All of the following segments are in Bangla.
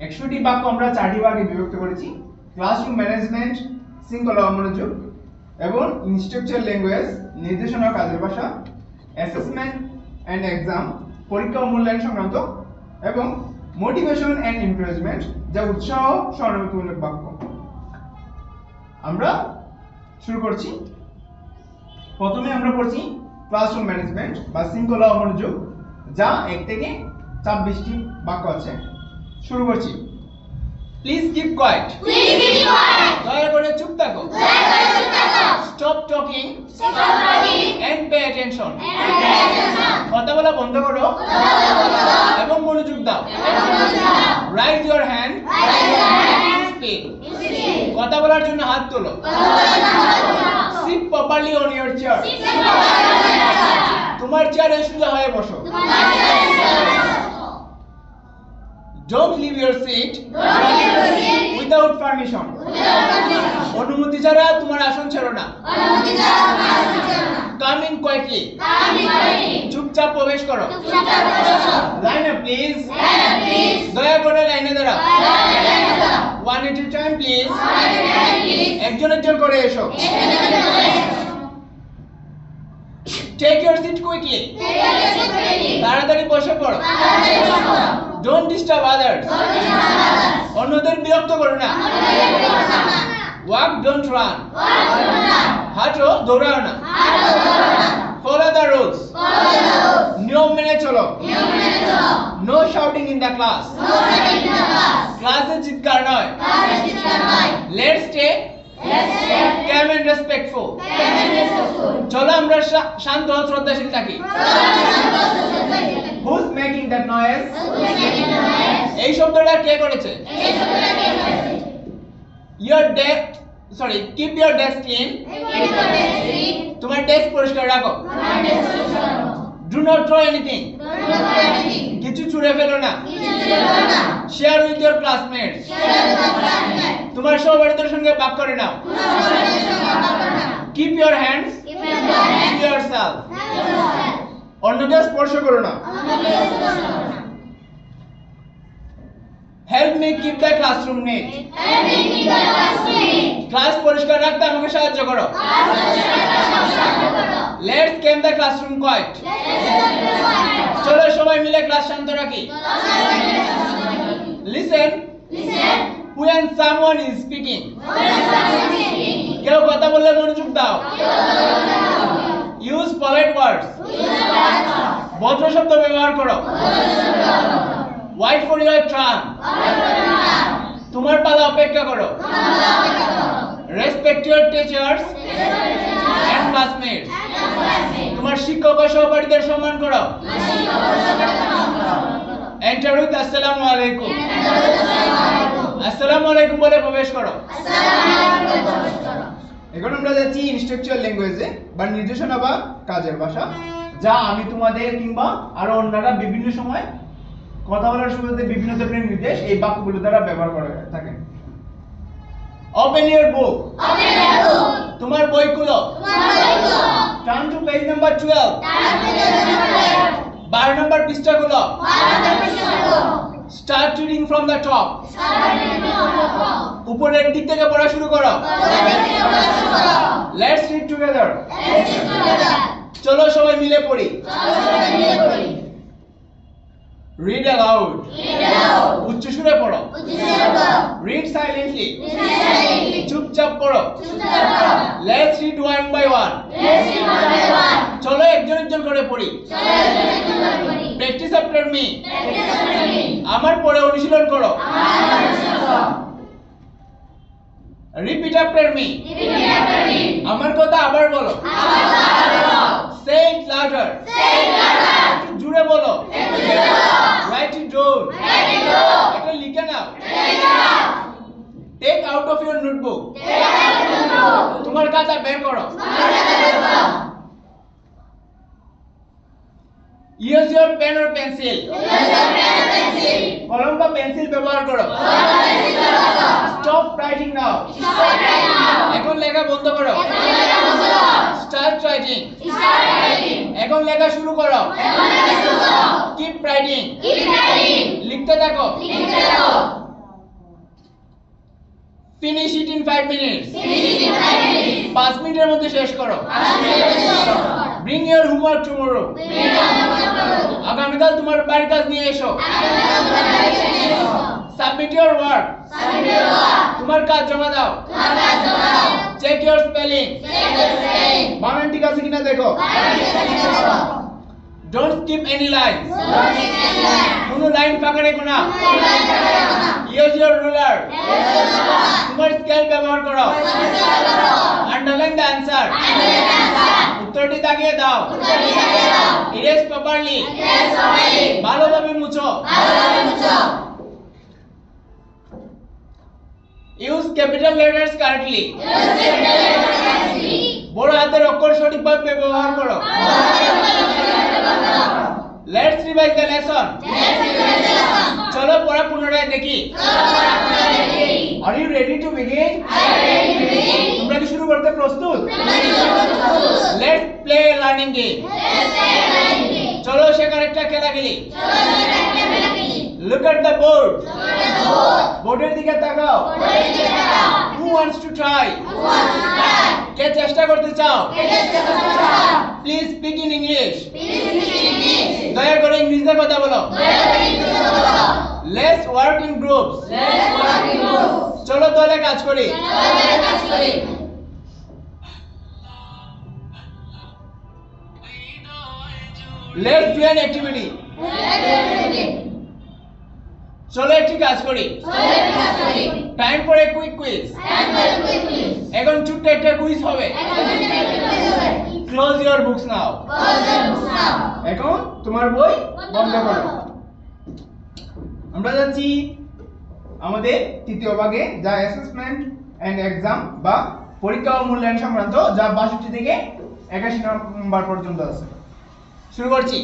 একশোটি বাক্য আমরা চারটি ভাগে বিভক্ত করেছি। ক্লাসরুম ম্যানেজমেন্ট শৃঙ্খলা মনোযোগ এবং ইনস্ট্রাকচার ল্যাঙ্গুয়েজ নির্দেশনা কাজের ভাষা অ্যাসেসমেন্ট অ্যান্ড এক্সাম পরীক্ষা ও মূল্যায়ন সংক্রান্ত এবং মোটিভেশন অ্যান্ড এনকারেজমেন্ট যা উৎসাহ সহানুভূতিমূলক বাক্য। আমরা শুরু করছি। প্রথমে আমরা পড়ছি ক্লাসরুম ম্যানেজমেন্ট বা শৃঙ্খলা মনোযোগ, যা এক থেকে ছাব্বিশটি বাক্য আছে। শুরু করছি। Please keep quiet please keep quiet দয়া করে চুপ থাকো। দয়া করে চুপ থাকো। Stop talking stop talking and pay attention and pay attention কথা বলা বন্ধ করো কথা বলা বন্ধ করো। এবং মনোযোগ দাও। এবং মনোযোগ দাও। Raise your hand raise your hand in speak কথা বলার জন্য হাত তোলো। Sit properly on your chair sit properly on your chair তোমার চেয়ারে সুজা হয়ে বসো। তোমার চেয়ারে সুজা হয়ে বসো। Don't leave your seat without permission. অনুমতি ছাড়া তোমার আসন ছেড়ো না। কাম ইন কোয়াইটলি চুপচাপ প্রবেশ করো লাইন আপ প্লিজ. দয়া করে লাইনে দাঁড়াও। One at a time please একজন একজন করে এসো। Take your seat quickly. তাড়াতাড়ি বসে পড়ো। Don't disturb others Don't disturb others। অন্যদের বিরক্ত করো না। Walk don't run Walk, don't run। হাঁটো দৌড়াও না। Follow the rules Follow the rules। নিয়ম মেনে চলো। No shouting in the class No shouting in the class। ক্লাসে চিৎকার নয়। Let's stay Let's stay calm and respectful চলো আমরা শান্ত শ্রদ্ধাশীল থাকি। Who's making that noise? এই শব্দটা কে করেছে? Your desk sorry keep your desk clean. তোমার ডেস্ক পরিষ্কার রাখো। Do not throw anything. কিছু ছুঁড়ে ফেলো না। Share with your classmates. তোমার সহপাঠীদের সঙ্গে ভাগ করে নাও। Keep your hands to yourself অন্যকে স্পর্শ করো না help me keep the classroom neat. Class পরিষ্কার রাখতে আমাকে সাহায্য করো let's calm the classroom quiet. চলো সবাই মিলে ক্লাস শান্ত রাখি। Listen when someone is speaking কেউ কথা বললে মনোযোগ দাও ইউজ পলাইট ওয়ার্ডস। ভদ্র শব্দ ব্যবহার করো ওয়াইট ফর ইউর ট্রান তোমার পালা অপেক্ষা করো রেসপেক্ট টিচার্স এন্ড ক্লাসমেটস তোমার শিক্ষক ও সহপাঠীদের সম্মান করো। এন্টার উইথ আসসালামু আলাইকুম আসসালামু আলাইকুম বলে প্রবেশ করো। এখন আমরা যাচ্ছি ইনস্ট্রাকচার ল্যাঙ্গুয়েজে বা নির্দেশনা বা কাজের ভাষা, যা আমি তোমাদের কিংবা আরও অন্যরা বিভিন্ন সময় কথা বলার শুরুতে বিভিন্ন ধরনের নির্দেশ এই বাক্যগুলো দ্বারা ব্যবহার করে থাকে। ওপেন ইউর বুক তোমার বই খুলো টার্ন টু পেজ নাম্বার 12 বারো নম্বর পৃষ্ঠা খুলো start reading from the top উপরের দিক থেকে পড়া শুরু করো। লেটস রিড টুগেদার চলো সবাই মিলে পড়ি। রিড অ্যালাউড উচ্চ সুরে পড়ো। রিড সাইলেন্টলি চুপচাপ পড়ো। Let's read one by one চলো একজন একজন করে পড়ি। প্র্যাকটিস আফটার মি আমার পরে অনুশীলন করো। রিপিট আফটার মি আমার কথা আবার বলো। সে ইট লাউডার জোরে বলো। ডাউন এটা লিখে নাও। Take out of your notebook তোমার খাতা বের করো। Use your pen or pencil কলম বা পেন্সিল ব্যবহার করো। স্টপ রাইটিং নাও এখন লেখা বন্ধ করো। স্টার্ট রাইটিং এখন লেখা শুরু করো। কিপ রাইটিং লিখতে থাকো finish it in 5 minutes Finish it in five minutes. 5 মিনিটের মধ্যে শেষ করো পাঁচ মিনিটের মধ্যে bring your homework tomorrow homework আগামীকাল তোমার বাড়ির কাজ নিয়ে এসো আগামীকাল তোমার বাড়িতে নিয়ে এসো। Submit your work Submit your work. তোমার কাজ জমা দাও তোমার কাজ জমা দাও। Check your spelling Check your spelling. বানান ঠিক আছে কিনা দেখো বাড়িতে লিখে দেখো। Don't skip any line Don't skip any line. কোনো লাইন ফাঁকা রেখো না। Use your ruler. তোমার স্কেল ব্যবহার করো। আন্ডারলাইন দ্য Underline উত্তরটি দাগিয়ে দাও ইরেজ প্রপারলি ভালোভাবে মুছো use capital letters correctly Use capital letters correctly. বড় হাতের অক্ষর সঠিকভাবে ব্যবহার করো let's revise the lesson Let's revise the lesson. চলো পড়া পুনরায় দেখি চলো পড়া পুনরায় দেখি। Are you ready to begin Are you ready to begin? তোমরা কি শুরু করতে প্রস্তুত let's play learning game Let's play a learning game. চলো শেখার একটা খেলা খেলি চলো সেটা একটা খেলা খেলি। Look at the board Look at the board. বোর্ডের দিকে তাকাও বোর্ডের দিকে তাকাও। হু ওয়ান্টস টু ট্রাই কে চেষ্টা করতে চাও? প্লিজ স্পিক ইন ইংলিশ দয়া করে ইংলিশে কথা বলো। Let's work in groups. চলো দলে কাজ করি। Let's do an activity. চলো একটি কাজ করি। টাইম পরে কুইক কুইজ. এখন ছোট্ট একটা কুইজ হবে। Close your books now. এখন তোমার বই? বন্ধ করো। আমরা যাচ্ছি আমাদের তৃতীয় ভাগে যা অ্যাসেসমেন্ট এন্ড এক্সাম বা পরীক্ষা ও মূল্যায়ন সংক্রান্ত যা বাষট্টি থেকে একাশি নম্বর পর্যন্ত আছে। শুরু করছি।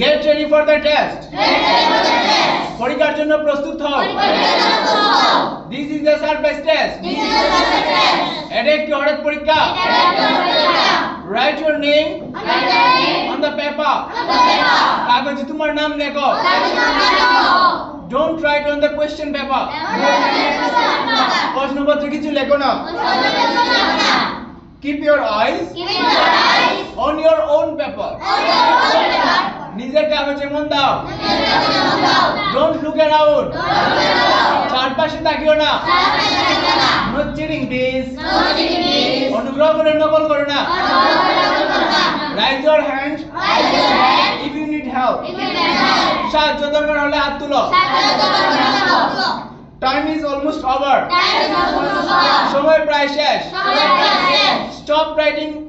Get ready for the test Get ready for the test. পরীক্ষার জন্য প্রস্তুত হও। This is the surprise test This is the surface test. এটা একটি হঠাৎ পরীক্ষা। Write your name Write your name on the paper on the paper. কাগজে তোমার নাম লেখো। Don't write on the question paper. প্রশ্নপত্র কিছু লেখো না না। Keep your eyes Keep your eyes on your own paper on your own paper. নিজের কাগজে মন দাও। Don't look around Don't look around. চারপাশে তাকিও না না। No cheating please No cheating, please. অনুগ্রহ করে নকল করো না। Raise your hand if you need help. সাহায্য দরকার হলে হাত তুলো। Time is almost over Time is almost over. সময় প্রায় শেষ স্টপ শেষ।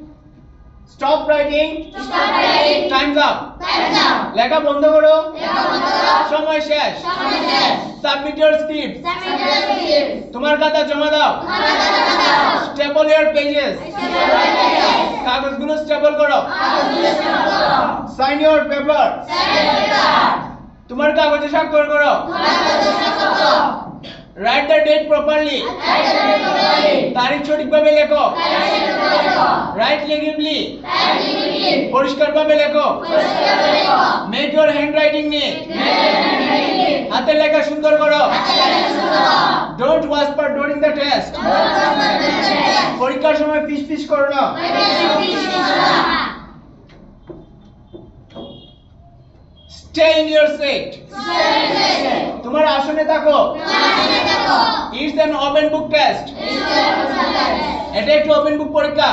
Stop writing stop writing Stop writing. Time's up Time up. লেখা বন্ধ করো লেখা বন্ধ করো। সময় শেষ সময় শেষ। Submit your script Submit your script. তোমার খাতা জমা দাও তোমার কাছে দাও। Staple your pages Step by step. কাগজগুলো স্টেপল করো কাগজগুলো step করো। Sign your paper Sign your paper. তোমার কাগজে স্বাক্ষর করো তোমার কাগজে স্বাক্ষর করো। Write the date properly Write the date properly. তারিখ সঠিকভাবে লেখো তারিখ। Write legibly legibly. পরিষ্কারভাবে লেখো। Your handwriting handwriting. হাতের লেখা সুন্দর করো। Don't whisper during the test during the test. পরীক্ষার সময় ফিস ফিস করো না। স্টে ইন ইওর সিট তোমার আসনে থাকো। It's an open book test এটা একটি ওপেন বুক পরীক্ষা।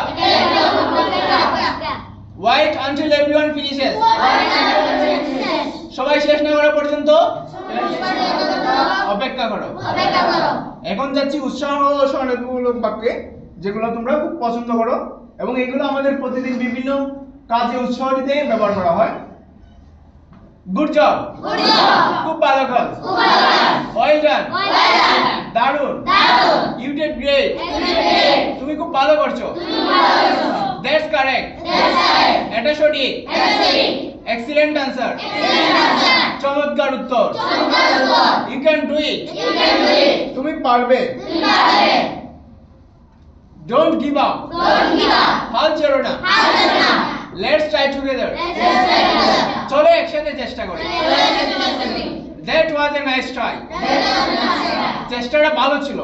ওয়াইট আনটিল এভরিওয়ান ফিনিশেস সবাই শেষ না করা পর্যন্ত অপেক্ষা করো। এখন যাচ্ছি উৎসাহ সহানুভূতিমূলক বাক্যে যেগুলো তোমরা খুব পছন্দ করো এবং এগুলো আমাদের প্রতিদিন বিভিন্ন কাজে উৎসাহ দিতে ব্যবহার করা হয়। গুড জব খুব ভালো কাজ। ওয়েল ডান দারুণ। ইউ ডিড গ্রেট তুমি খুব ভালো করছ। দ্যাটস কারেক্ট এটা সঠিক। এক্সিলেন্ট আনসার চমৎকার উত্তর। ইউ ক্যান ডু ইট তুমি পারবে। Don't give up don't give up হাল ছেড়ো না। হার ছেড়ো না। Let's try together let's try together চলো একসাথে চেষ্টা করি। চলো একসাথে চেষ্টা করি। That was a nice try চেষ্টাটা ভালো ছিল।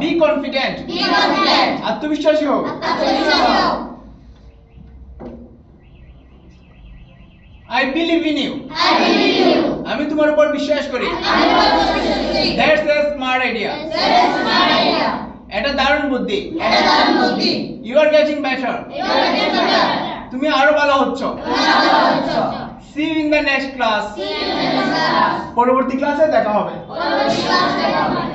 বি কনফিডেন্ট আত্মবিশ্বাসী হও। আই বিলিভ ইন ইউ আমি তোমার উপর বিশ্বাস করি। দ্যাটস এ স্মার্ট আইডিয়া এটা দারুণ বুদ্ধি। ইউ আর গেট বেটার তুমি আরও ভালো হচ্ছ। See in the next class. See you in the class. পরবর্তী ক্লাসে দেখা হবে। পরবর্তী ক্লাসে দেখা হবে।